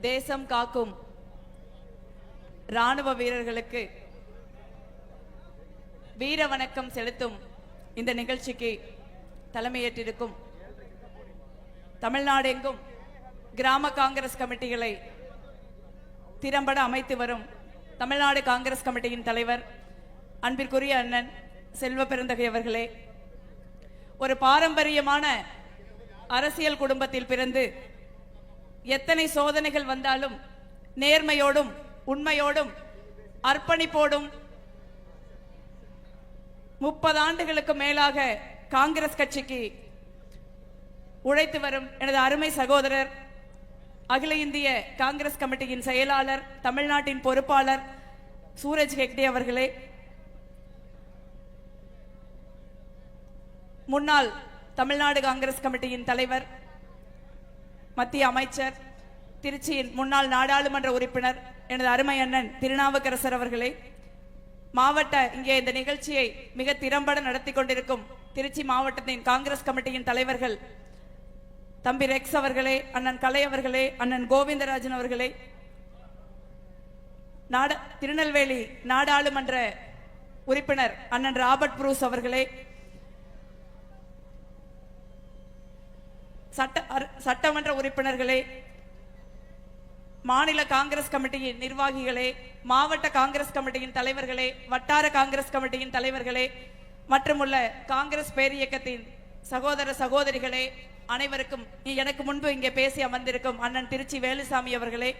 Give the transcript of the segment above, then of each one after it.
தேசம் காக்கும் ராணுவ வீரர்களுக்கு வீர வணக்கம் செலுத்தும் இந்த நிகழ்ச்சிக்கு தலைமையேற்றிருக்கும் தமிழ்நாடு எங்கும் கிராம காங்கிரஸ் கமிட்டிகளை திறம்பட அமைத்து வரும் தமிழ்நாடு காங்கிரஸ் கமிட்டியின் தலைவர் அன்பிற்குரிய அண்ணன் செல்வ பெருந்தகை அவர்களே ஒரு பாரம்பரியமான அரசியல் குடும்பத்தில் பிறந்து எத்தனை சோதனைகள் வந்தாலும் நேர்மையோடும் உண்மையோடும் அர்ப்பணிப்போடும் முப்பது ஆண்டுகளுக்கு மேலாக காங்கிரஸ் கட்சிக்கு உழைத்து வரும் எனது அருமை சகோதரர் அகில இந்திய காங்கிரஸ் கமிட்டியின் செயலாளர் தமிழ்நாட்டின் பொறுப்பாளர் சூரஜ் ஹெக்டே அவர்களே முன்னாள் தமிழ்நாடு காங்கிரஸ் கமிட்டியின் தலைவர் மத்திய அமைச்சர் திருச்சியின் முன்னாள் நாடாளுமன்ற உறுப்பினர் எனது அருமை அண்ணன் திருநாவுக்கரசர் அவர்களே மாவட்ட இங்கே இந்த நிகழ்ச்சியை மிக திறம்பட நடத்தி கொண்டிருக்கும் திருச்சி மாவட்டத்தின் காங்கிரஸ் கமிட்டியின் தலைவர்கள் தம்பி ரெக்ஸ் அவர்களே அண்ணன் கலை அவர்களே அண்ணன் கோவிந்தராஜன் அவர்களே நாட திருநெல்வேலி நாடாளுமன்ற உறுப்பினர் அண்ணன் ராபர்ட் ப்ரூஸ் அவர்களே சட்ட சட்டமன்ற உறுப்பினர்களே மாநில காங்கிரஸ் கமிட்டியின் நிர்வாகிகளே மாவட்ட காங்கிரஸ் கமிட்டியின் தலைவர்களே வட்டார காங்கிரஸ் கமிட்டியின் தலைவர்களே மற்றுமுள்ள காங்கிரஸ் பேரியக்கத்தின் சகோதர சகோதரிகளே அனைவருக்கும் எனக்கு முன்பு இங்கே பேசி அமர்ந்திருக்கும் அண்ணன் திருச்சி வேலுசாமி அவர்களே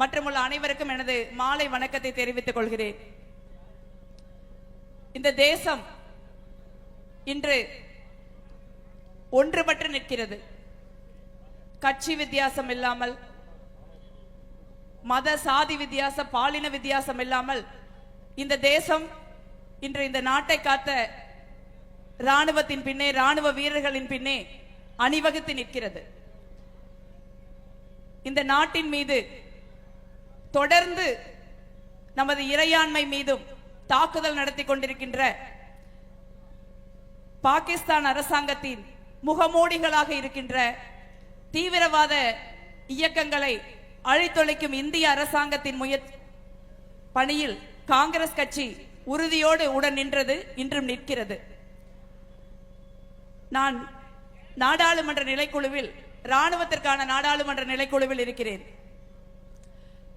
மற்றுமுள்ள அனைவருக்கும் எனது மாலை வணக்கத்தை தெரிவித்துக் கொள்கிறேன். இந்த தேசம் இன்று ஒன்றுபட்டு நிற்கிறது. கட்சி வித்தியாசம் இல்லாமல் மத சாதி வித்தியாச பாலின வித்தியாசம் இல்லாமல் இந்த தேசம் இன்று இந்த நாட்டை காத்த ராணுவத்தின் பின்னே ராணுவ வீரர்களின் பின்னே அணிவகுத்து நிற்கிறது. இந்த நாட்டின் மீது தொடர்ந்து நமது இறையாண்மை மீதும் தாக்குதல் நடத்தி கொண்டிருக்கின்ற பாகிஸ்தான் அரசாங்கத்தின் முகமூடிகளாக இருக்கின்ற தீவிரவாத இயக்கங்களை அழித்தொழிக்கும் இந்திய அரசாங்கத்தின் முயற் பணியில் காங்கிரஸ் கட்சி உறுதியோடு உடன் நின்றது இன்றும் நிற்கிறது. நான் நாடாளுமன்ற நிலைக்குழுவில் ராணுவத்திற்கான நாடாளுமன்ற நிலைக்குழுவில் இருக்கிறேன்.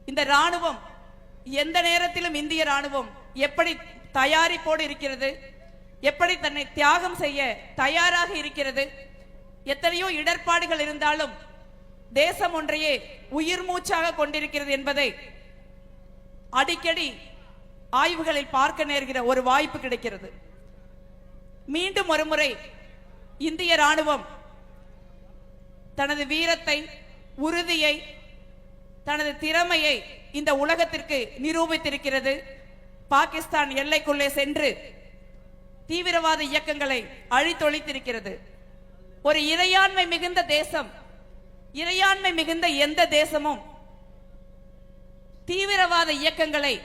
இந்த ராணுவம் எந்த நேரத்திலும் இந்திய ராணுவம் எப்படி தயாரிப்போடு இருக்கிறது எப்படி தன்னை தியாகம் செய்ய தயாராக இருக்கிறது எத்தனையோ இடர்பாடுகள் இருந்தாலும் தேசம் ஒன்றையே உயிர் மூச்சாக கொண்டிருக்கிறது என்பதை அடிக்கடி ஆய்வுகளில் பார்க்க நேர்கிற ஒரு வாய்ப்பு கிடைக்கிறது. மீண்டும் ஒருமுறை இந்திய ராணுவம் தனது வீரத்தை உறுதியை தனது திறமையை இந்த உலகத்திற்கு நிரூபித்திருக்கிறது. பாகிஸ்தான் எல்லைக்குள்ளே சென்று தீவிரவாத இயக்கங்களை அழித்தொழித்திருக்கிறது. ஒரு இறையாண்மை மிகுந்த தேசம் இறையாண்மை மிகுந்த எந்த தேசமும் தீவிரவாத இயக்கங்களை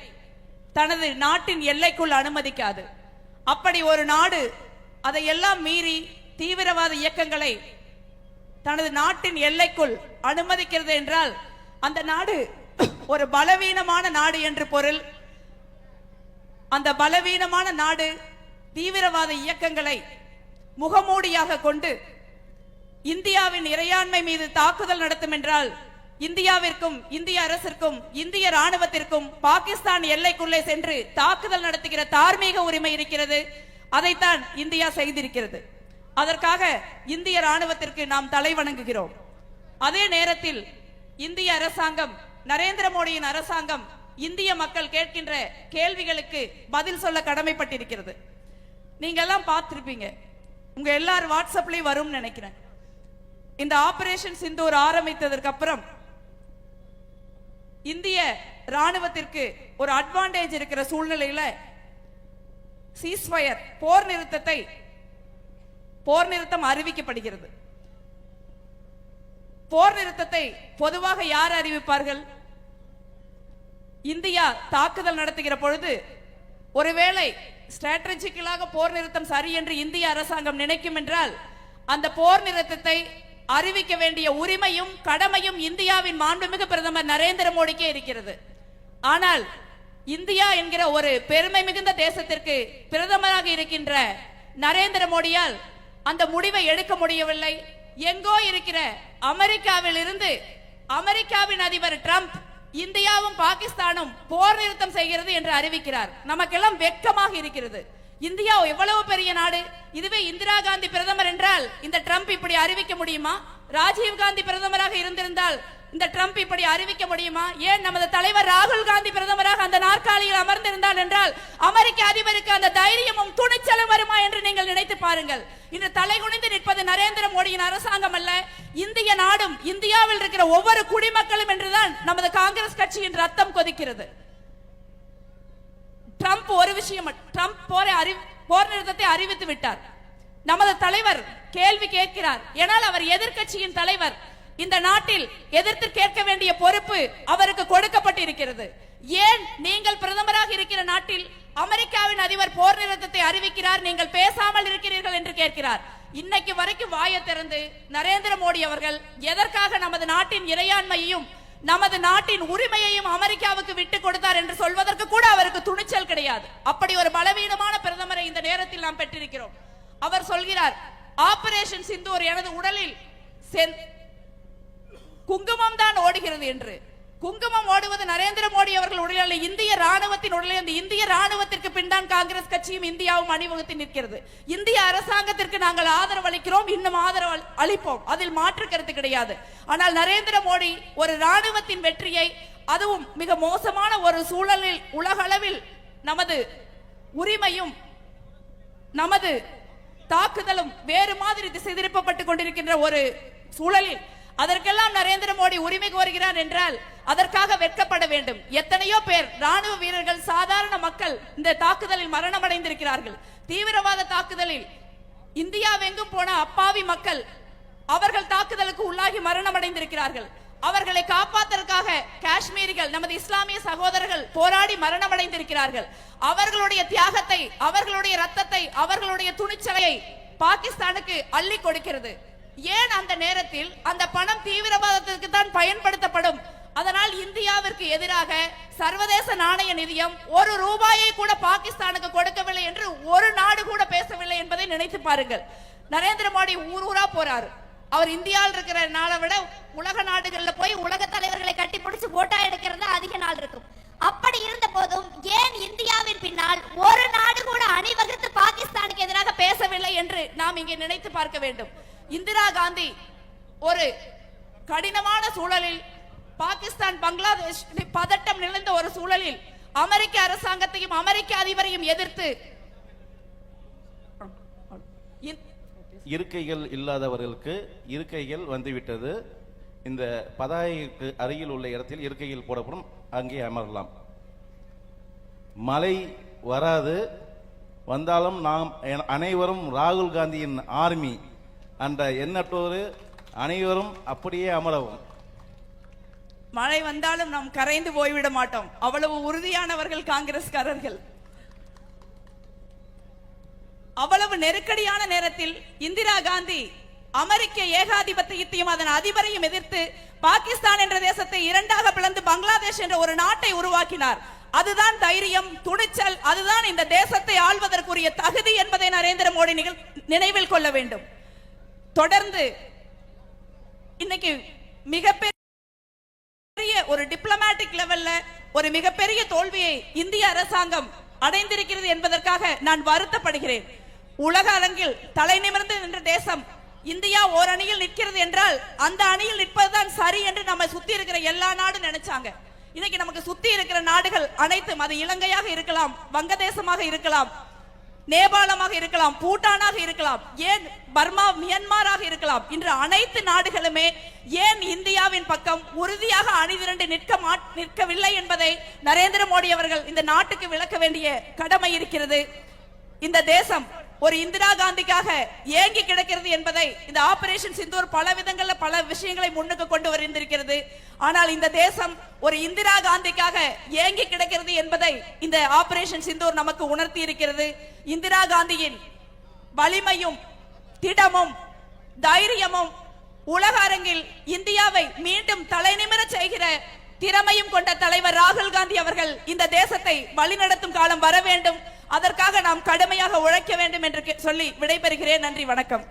தனது நாட்டின் எல்லைக்குள் அனுமதிக்காது. அப்படி ஒரு நாடு அதையெல்லாம் மீறி தீவிரவாத இயக்கங்களை தனது நாட்டின் எல்லைக்குள் அனுமதிக்கிறது என்றால் அந்த நாடு ஒரு பலவீனமான நாடு என்று பொருள். அந்த பலவீனமான நாடு தீவிரவாத இயக்கங்களை முகமூடியாக கொண்டு இந்தியாவின் இறையாண்மை மீது தாக்குதல் நடத்தும் என்றால் இந்தியாவிற்கும் இந்திய அரசிற்கும் இந்திய ராணுவத்திற்கும் பாகிஸ்தான் எல்லைக்குள்ளே சென்று தாக்குதல் நடத்துகிற தார்மீக உரிமை இருக்கிறது. அதைத்தான் இந்தியா செய்திருக்கிறது. அதற்காக இந்திய ராணுவத்திற்கு நாம் தலை வணங்குகிறோம். அதே நேரத்தில் இந்திய அரசாங்கம் நரேந்திர மோடியின் அரசாங்கம் இந்திய மக்கள் கேட்கின்ற கேள்விகளுக்கு பதில் சொல்ல கடமைப்பட்டிருக்கிறது. நீங்க எல்லாம் பார்த்திருப்பீங்க. உங்க எல்லார் வாட்ஸ்அப்லயும் வரும்னு நினைக்கிறேன். இந்த ஆபரேஷன் சிந்தூர் ஆரம்பித்ததற்கு அப்புறம் இந்திய ராணுவத்திற்கு ஒரு அட்வான்டேஜ் இருக்கிற சூழ்நிலையில சீஸ்ஃபயர் போர் நிறுத்தத்தை போர் நிறுத்தம் அறிவிக்கப்படுகிறது. போர் நிறுத்தத்தை பொதுவாக யார் அறிவிப்பார்கள்? இந்தியா தாக்குதல் நடத்துகிற பொழுது ஒருவேளை ஸ்ட்ராட்டஜிக்கலாக போர் நிறுத்தம் சரி என்று இந்திய அரசாங்கம் நினைக்கும் என்றால் அந்த போர் நிறுத்தத்தை அறிவிக்க வேண்டிய உரிமையும் கடமையும் இந்தியாவின் மாண்புமிகு பிரதமர் நரேந்திர மோடிக்கே இருக்கிறது. ஆனால் இந்தியா என்கிற ஒரு பெருமை மிகுந்த தேசத்திற்கு பிரதமராக இருக்கின்ற நரேந்திர மோடியால் அந்த முடிவை எடுக்க முடியவில்லை. எங்கோ இருக்கிற அமெரிக்காவில் இருந்து அமெரிக்காவின் அதிபர் ட்ரம்ப் இந்தியாவும் பாகிஸ்தானும் போர் நிறுத்தம் செய்கிறது என்று அறிவிக்கிறார். நமக்கெல்லாம் வெட்கமாக இருக்கிறது. இந்தியா எவ்வளவு பெரிய நாடு? இதுவே இந்திரா காந்தி பிரதமர் என்றால் இந்த ட்ரம்ப் இப்படி அறிவிக்க முடியுமா? ராஜீவ் காந்தி பிரதமராக இருந்திருந்தால் இந்த ட்ரம்ப் இப்படி அறிவிக்க முடியுமா? ஏன் நமது தலைவர் ராகுல் காந்தி பிரதமராக அந்த நாற்காலியில் அமர்ந்திருந்தால் என்றால் அமெரிக்க அதிபருக்கு அந்த தைரியமும் துணிச்சலும் வருமா என்று நீங்கள் நினைத்து பாருங்கள். இன்று தலைகுனிந்து நிற்பது நரேந்திர மோடியின் அரசாங்கம் அல்ல. இந்திய நாடும் இந்தியாவில் இருக்கிற ஒவ்வொரு குடிமக்களும் என்றுதான் நமது காங்கிரஸ் கட்சியின் ரத்தம் கொதிக்கிறது. ட்ரம்ப் ஒரு விஷயம் ட்ரம்ப் போரை அறி போர் நிறுத்தத்தை அறிவித்து விட்டார். நமது தலைவர் கேள்வி கேட்கிறார். ஏனால் அவர் எதிர்க்கட்சியின் தலைவர். இந்த நாட்டில் எதிர்த்து கேட்க வேண்டிய பொறுப்பு அவருக்கு கொடுக்கப்பட்டிருக்கிறது. ஏன் நீங்கள் பிரதமராக இருக்கிற நாட்டில் அமெரிக்காவின் அதிபர் போர் நிறுத்தத்தை அறிவிக்கிறார் நீங்கள் பேசாமல் இருக்கிறீர்கள் என்று கேட்கிறார். இன்னைக்கு வரைக்கும் வாயை திறந்து நரேந்திர மோடி அவர்கள் எதற்காக நமது நாட்டின் இறையாண்மையையும் நமது நாட்டின் உரிமையையும் அமெரிக்காவுக்கு விட்டு கொடுத்தார் என்று சொல்வதற்கு கூட அவருக்கு துணிச்சல் கிடையாது. அப்படி ஒரு பலவீனமான பிரதமரை இந்த நேரத்தில் நாம் பெற்றிருக்கிறோம். அவர் சொல்கிறார் ஆபரேஷன் சிந்தூர் எனது உடலில் சென்- குங்குமம் தான் ஓடுகிறது என்று. குங்குமம் ஓடுவது நரேந்திர மோடி அவர்கள் உடலில் இந்திய ராணுவத்தின் உடலில் அந்த இந்திய ராணுவத்திற்கு பின்தான் காங்கிரஸ் கட்சியும் இந்தியாவும் அணிவகுத்து நிற்கிறது. இந்திய அரசாங்கத்திற்கு நாங்கள் ஆதரவு அளிக்கிறோம் இன்னும் ஆதரவு அளிப்போம். அதில் மாற்று கருத்து கிடையாது. ஆனால் நரேந்திர மோடி ஒரு ராணுவத்தின் வெற்றியை அதுவும் மிக மோசமான ஒரு சூழலில் உலகளவில் நமது உரிமையும் நமது தாக்குதலும் வேறு மாதிரி திசை திருப்பப்பட்டுக் கொண்டிருக்கின்ற ஒரு சூழலில் அதற்கெல்லாம் நரேந்திர மோடி உரிமை கோருகிறார் என்றால் அதற்காக வெட்கப்பட வேண்டும். எத்தனையோ பேர் ராணுவ வீரர்கள் சாதாரண மக்கள் இந்த தாக்குதலில் மரணம் அடைந்திருக்கிறார்கள் தீவிரவாத தாக்குதலில் இந்தியாவெங்கும் போன அப்பாவி மக்கள் அவர்கள் தாக்குதலுக்கு உள்ளாகி மரணம் அடைந்திருக்கிறார்கள் அவர்களை காப்பாத்துறதுக்காக காஷ்மீரிகள் நமது இஸ்லாமிய சகோதரர்கள் போராடி மரணம் அடைந்திருக்கிறார்கள் அவர்களுடைய தியாகத்தை அவர்களுடைய ரத்தத்தை அவர்களுடைய துணிச்சலையை பாகிஸ்தானுக்கு அள்ளி கொடுக்கிறது. ஏன் அந்த நேரத்தில் அந்த பணம் தீவிரவாதத்திற்கு தான் பயன்படுத்தப்படும்? அதனால் இந்தியாவிற்கு எதிராக சர்வதேச நாணய நிதியம் ஒரு ரூபாயை கூட பாகிஸ்தானுக்கு கொடுக்கவில்லை என்று ஒரு நாடு கூட பேசவில்லை என்பதை நினைத்து பாருங்கள். நரேந்திர மோடி ஊர் ஊரா போறாரு. அவர் இந்தியாவில் இருக்கிற நாளை விட உலக நாடுகள்ல போய் உலக தலைவர்களை கட்டி பிடிச்சு போட்டோ எடுக்கிறது அதிக நாள் இருக்கும். அப்படி இருந்த போதும் ஏன் இந்தியாவின் பின்னால் ஒரு நாடு கூட அணிவகுத்து பாகிஸ்தானுக்கு எதிராக பேசவில்லை என்று நாம் இங்கே நினைத்து பார்க்க வேண்டும். இந்திரா காந்தி ஒரு கடினமான சூழலில் பாகிஸ்தான் பங்களாதேஷ் பதட்டம் நிறைந்த ஒரு சூழலில் அமெரிக்க அரசாங்கத்தையும் அமெரிக்க அதிபரையும் எதிர்த்து இருக்கைகள் இல்லாதவர்களுக்கு இருக்கைகள் வந்துவிட்டது. இந்த பதாகைக்கு அருகில் உள்ள இடத்தில் இருக்கைகள் போடப்படும். அங்கே அமரலாம். மழை வராது. வந்தாலும் நாம் என- அனைவரும் ராகுல் காந்தியின் ஆர்மி. அந்த எண்ணற்றோரு அனைவரும் அப்படியே அமரவும். மழை வந்தாலும் நாம் கரைந்து போய்விட மாட்டோம். அவ்வளவு உறுதியானவர்கள் காங்கிரஸ்காரர்கள். அவ்வளவு நெருக்கடியான நேரத்தில் இந்திரா காந்தி அமெரிக்க ஏகாதிபத்தியத்தையும் அதன் அதிபரையும் எதிர்த்து பாகிஸ்தான் என்ற தேசத்தை இரண்டாக பிளந்து பங்களாதேஷ் என்ற ஒரு நாட்டை உருவாக்கினார். அதுதான் தைரியம் துணிச்சல் அதுதான் இந்த தேசத்தை ஆள்வதற்குரிய தகுதி என்பதை நரேந்திர மோடி நிகழ்- நினைவில் கொள்ள வேண்டும். தொடர்ந்து இன்னைக்கு மிகப்பெரிய ஒரு டிப்ளமேட்டிக் லெவல்ல ஒரு மிகப்பெரிய தோல்வியை இந்திய அரசாங்கம் அடைந்திருக்கிறது என்பதற்காக நான் வருத்தப்படுகிறேன். உலக அரங்கில் தலை நிமிர்ந்து நின்ற தேசம் இந்தியா ஓர் அணியில் நிற்கிறது என்றால் அந்த அணியில் நிற்பதுதான் சரி என்று நம்ம சுத்தி இருக்கிற எல்லா நாடும் நினைச்சாங்க. இன்னைக்கு நமக்கு சுத்தி இருக்கிற நாடுகள் அனைத்தும் அது இலங்கையாக இருக்கலாம் வங்கதேசமாக இருக்கலாம் நேபாளமாக இருக்கலாம் பூட்டானாக இருக்கலாம் ஏன் பர்மா மியன்மாராக இருக்கலாம். இன்று அனைத்து நாடுகளுமே ஏன் இந்தியாவின் பக்கம் உறுதியாக அணிதிரண்டு நிற்க மாட்- நிற்கவில்லை என்பதை நரேந்திர மோடி அவர்கள் இந்த நாட்டுக்கு விளக்க வேண்டிய கடமை இருக்கிறது. இந்த தேசம் ஒரு இந்திரா காந்திக்காக ஏங்கி கிடக்கிறது என்பதை இந்த ஆபரேஷன் சிந்தூர் பல விதங்கள்ல பல விஷயங்களை முன்னுக்கு கொண்டு வந்திருக்கிறது ஆனால் இந்த தேசம் ஒரு இந்திரா காந்திக்காக ஏங்கி கிடக்கிறது என்பதை இந்த ஆபரேஷன் சிந்தூர் நமக்கு உணர்த்தி இருக்கிறது இந்திரா காந்தியின் வலிமையும் திடமும் தைரியமும் உலக அரங்கில் இந்தியாவை மீண்டும் தலைநிமிர செய்கிற திறமையும் கொண்ட தலைவர் ராகுல் காந்தி அவர்கள் இந்த தேசத்தை வழிநடத்தும் காலம் வர வேண்டும். அதற்காக நாம் கடுமையாக உழைக்க வேண்டும் என்று சொல்லி விடைபெறுகிறேன். நன்றி வணக்கம்.